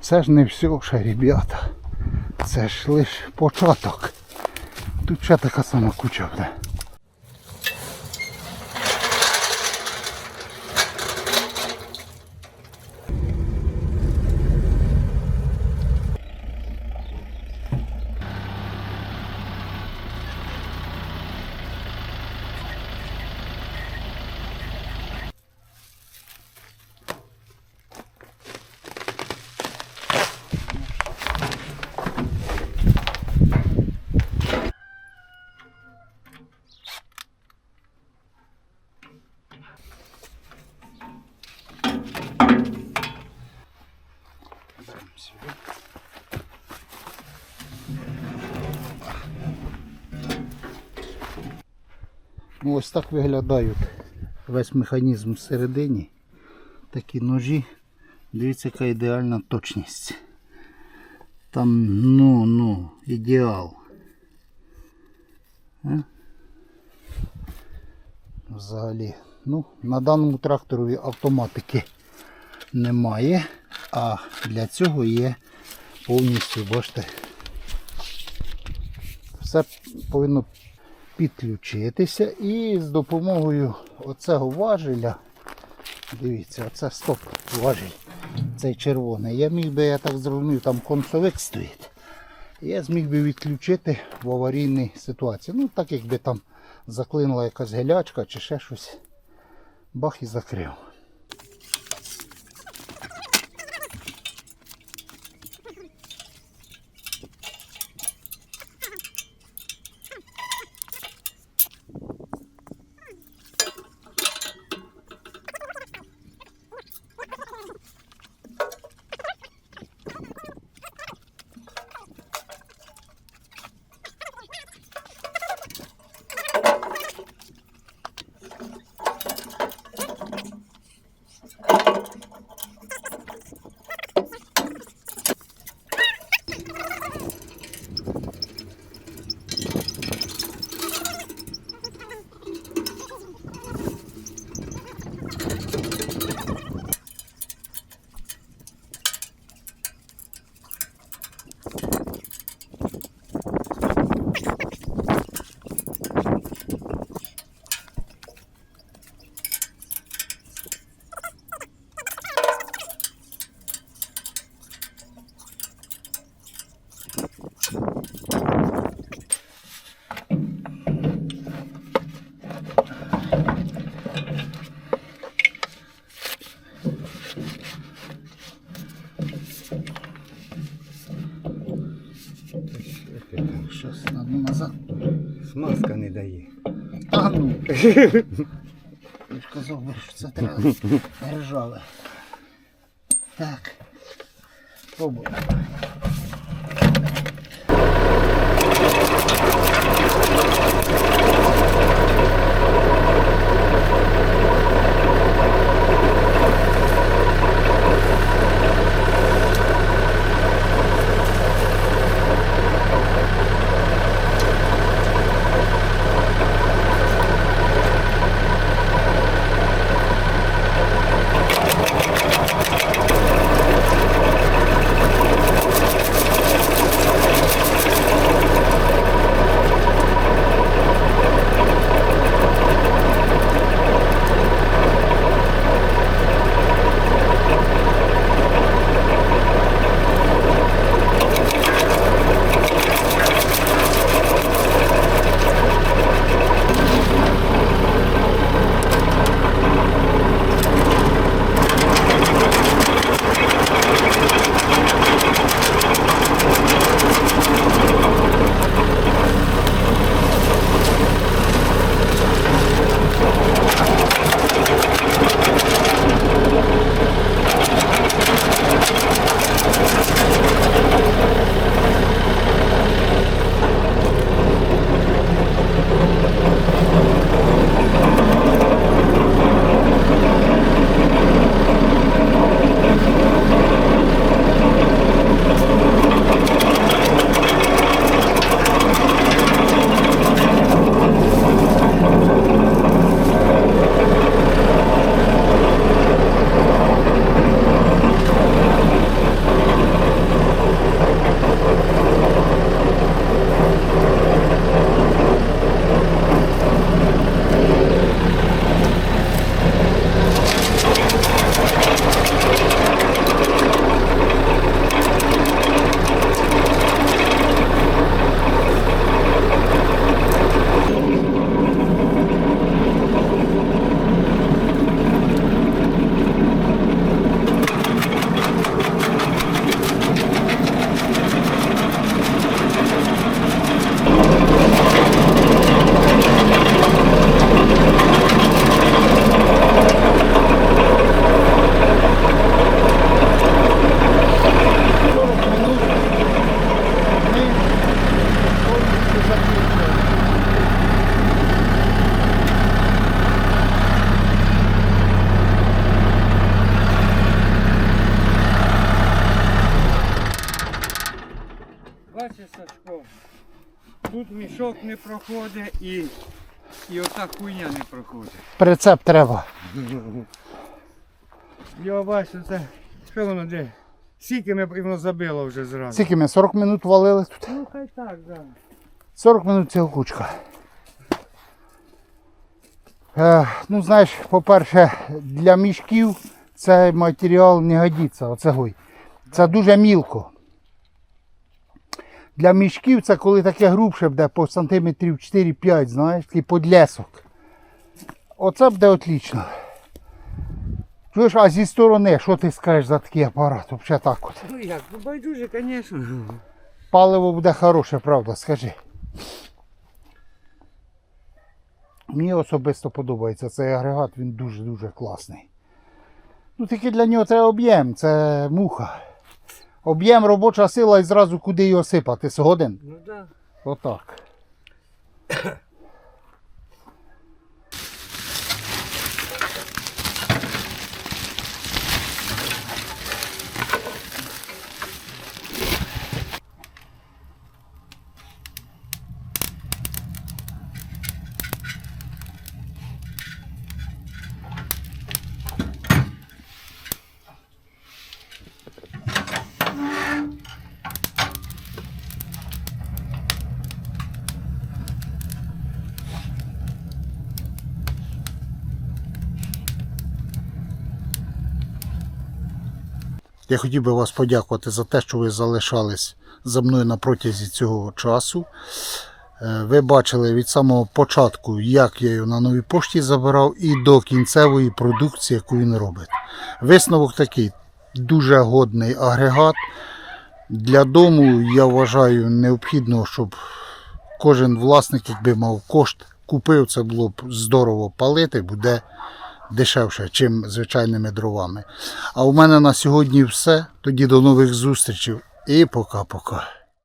Це ж не все ще, ребята. Це ж лише початок. Тут ще така сама куча буде. Ну, ось так виглядають весь механізм всередині. Такі ножі. Дивіться, яка ідеальна точність. Там ну, ну, ідеал. Е? Взагалі. Ну, на даному тракторові автоматики немає, а для цього є повністю, бачите, все повинно підключитися і з допомогою оцього важеля, дивіться, оце стоп важель, цей червоний. Я міг би, я так зрозумів, там концовик стоїть. Я зміг би відключити в аварійній ситуації. Ну, так якби там заклинула якась гелячка чи ще щось. Бах і закрив. Щось надо назад. Смазка не дає. А ну. Я ж казав, що це треба ржаве. Так. Пробуємо. Мішок не проходить і, і ота хуйня не проходить. Прицеп треба. Його бачу, це. Що воно де? Скільки ми воно забило вже зразу. Скільки ми 40 минут валили тут? Ну хай так, да. 40 минут цього кучка. Е, ну, знаєш, по-перше, для мішків цей матеріал не годиться, оцегой. Це дуже мілко. Для мішків це коли таке грубше буде по сантиметрів 4-5, знаєш, такий подлесок. Оце буде отлично. Чуєш, а зі сторони, що ти скажеш за такий апарат? Взагалі так от. Ну як, ну байдуже, звісно. Паливо буде хороше, правда, скажи. Мені особисто подобається цей агрегат, він дуже-дуже класний. Ну тільки для нього треба об'єм, це муха. Об'єм, робоча сила і зразу куди його сипати, згоден? Ну так. Отак. Я хотів би вас подякувати за те, що ви залишались за мною на протязі цього часу. Е, Ви бачили від самого початку, як я його на новій пошті забирав, і до кінцевої продукції, яку він робить. Висновок такий: дуже годний агрегат. Для дому я вважаю необхідно, щоб кожен власник, якби мав кошт, купив, це було б здорово палити, буде дешевше, чим звичайними дровами. А у мене на сьогодні все. Тоді до нових зустрічей і пока-пока.